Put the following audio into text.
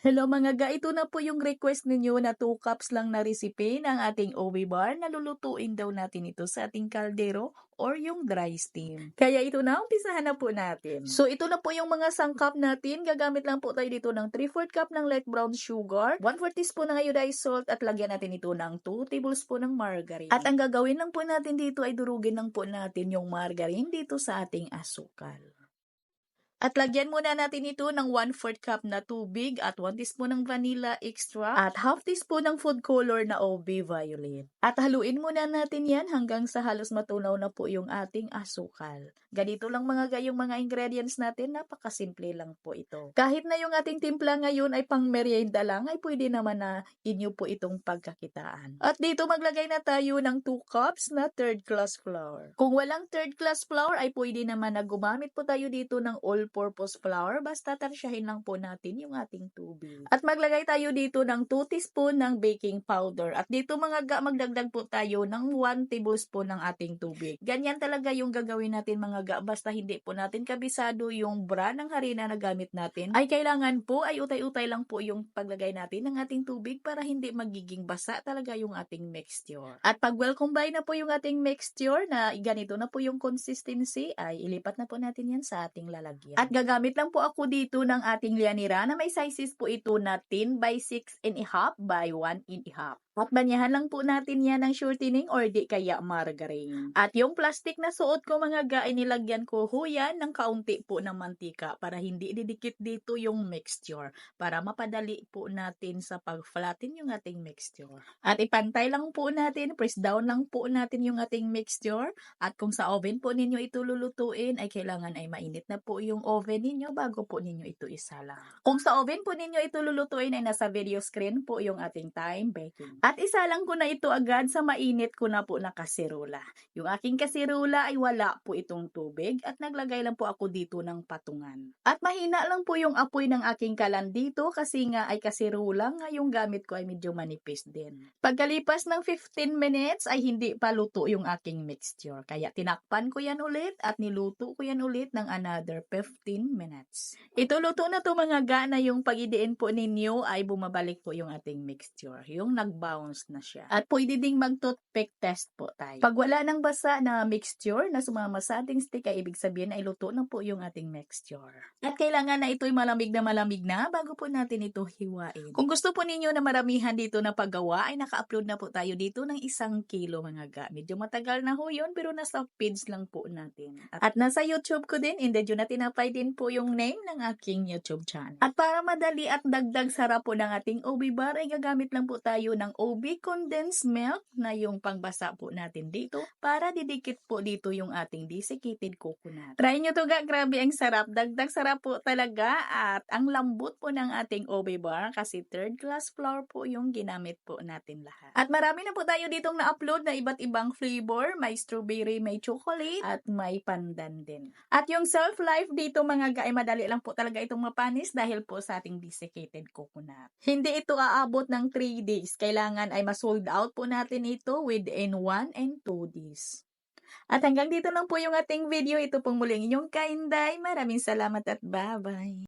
Hello mga ga, ito na po yung request ninyo na 2 cups lang na recipe ng ating OB bar na lulutuin daw natin ito sa ating kaldero or yung dry steam. Kaya ito na, umpisahan na po natin. So ito na po yung mga sangkap natin. Gagamit lang po tayo dito ng 3-4 cup ng light brown sugar, 1/4 teaspoon ng iodized salt at lagyan natin ito ng 2 tablespoon ng margarine. At ang gagawin lang po natin dito ay durugin lang po natin yung margarine dito sa ating asukal. At lagyan muna natin ito ng 1/4 cup na tubig at 1 teaspoon ng vanilla extra at half teaspoon ng food color na OB violet. At haluin muna natin yan hanggang sa halos matunaw na po yung ating asukal. Ganito lang mga gayong mga ingredients natin, napakasimple lang po ito. Kahit na yung ating timpla ngayon ay pang merienda lang, ay pwede naman na inyo po itong pagkakitaan. At dito maglagay na tayo ng 2 cups na third class flour. Kung walang third class flour ay pwede naman na gumamit po tayo dito ng all-purpose flour, basta tansyahin lang po natin yung ating tubig. At maglagay tayo dito ng 2 teaspoon ng baking powder. At dito mga ga, magdagdag po tayo ng 1 tablespoon ng ating tubig. Ganyan talaga yung gagawin natin mga ga, basta hindi po natin kabisado yung brand ng harina na gamit natin. Ay kailangan po ay utay-utay lang po yung paglagay natin ng ating tubig para hindi magiging basa talaga yung ating mixture. At pag well combine na po yung ating mixture na ganito na po yung consistency ay ilipat na po natin yan sa ating lalagyan. At gagamit lang po ako dito ng ating lianira na may sizes po ito na 10 by 6 and a half by 1 and a half. At banyahan lang po natin yan ng shortening or di kaya margarine. At yung plastic na suot ko mga ga, ay nilagyan ko huyan ng kaunti po ng mantika para hindi didikit dito yung mixture. Para mapadali po natin sa pag-flatten yung ating mixture. At ipantay lang po natin, press down lang po natin yung ating mixture. At kung sa oven po ninyo ito lulutuin, ay kailangan ay mainit na po yung oven ninyo bago po ninyo ito isala. Kung sa oven po ninyo ito lulutuin ay nasa video screen po yung ating time baking. At isa lang ko na ito agad sa mainit ko na po na kasirola. Yung aking kasirola ay wala po itong tubig at naglagay lang po ako dito ng patungan. At mahina lang po yung apoy ng aking kalan dito kasi nga ay kasirola nga yung gamit ko ay medyo manipis din. Pagkalipas ng 15 minutes ay hindi pa luto yung aking mixture. Kaya tinakpan ko yan ulit at niluto ko yan ulit ng another 15 minutes. Ito luto na to mga ga na yung pagidiin po ninyo ay bumabalik po yung ating mixture. Yung nagbaw bounce na siya. At pwede ding mag-toothpick test po tayo. Pag wala ng basa na mixture na sumama sa ating stick ay ibig sabihin ay luto na po yung ating mixture. At kailangan na ito'y malamig na malamig na bago po natin ito hiwain. Kung gusto po ninyo na maramihan dito na paggawa ay naka-upload na po tayo dito ng isang kilo mga ga. Medyo matagal na ho yun pero nasa feeds lang po natin. At, at nasa YouTube ko din, hindi na tinapay din po yung name ng aking YouTube channel. At para madali at dagdag sarap po ng ating OB bar ay gagamit lang po tayo ng OB condensed milk na yung pangbasa po natin dito para didikit po dito yung ating desiccated coconut. Try nyo to ga, grabe ang sarap. Dagdag sarap po talaga at ang lambot po ng ating OB bar kasi third class flour po yung ginamit po natin lahat. At marami na po tayo ditong na-upload na iba't ibang flavor. May strawberry, may chocolate at may pandan din. At yung self-life dito mga ga ay madali lang po talaga itong mapanis dahil po sa ating desiccated coconut. Hindi ito aabot ng 3 days. Kailangan ay ma-sold out po natin ito within 1 and 2 days. At hanggang dito lang po yung ating video. Ito pong muling inyong kainday. Maraming salamat at bye-bye.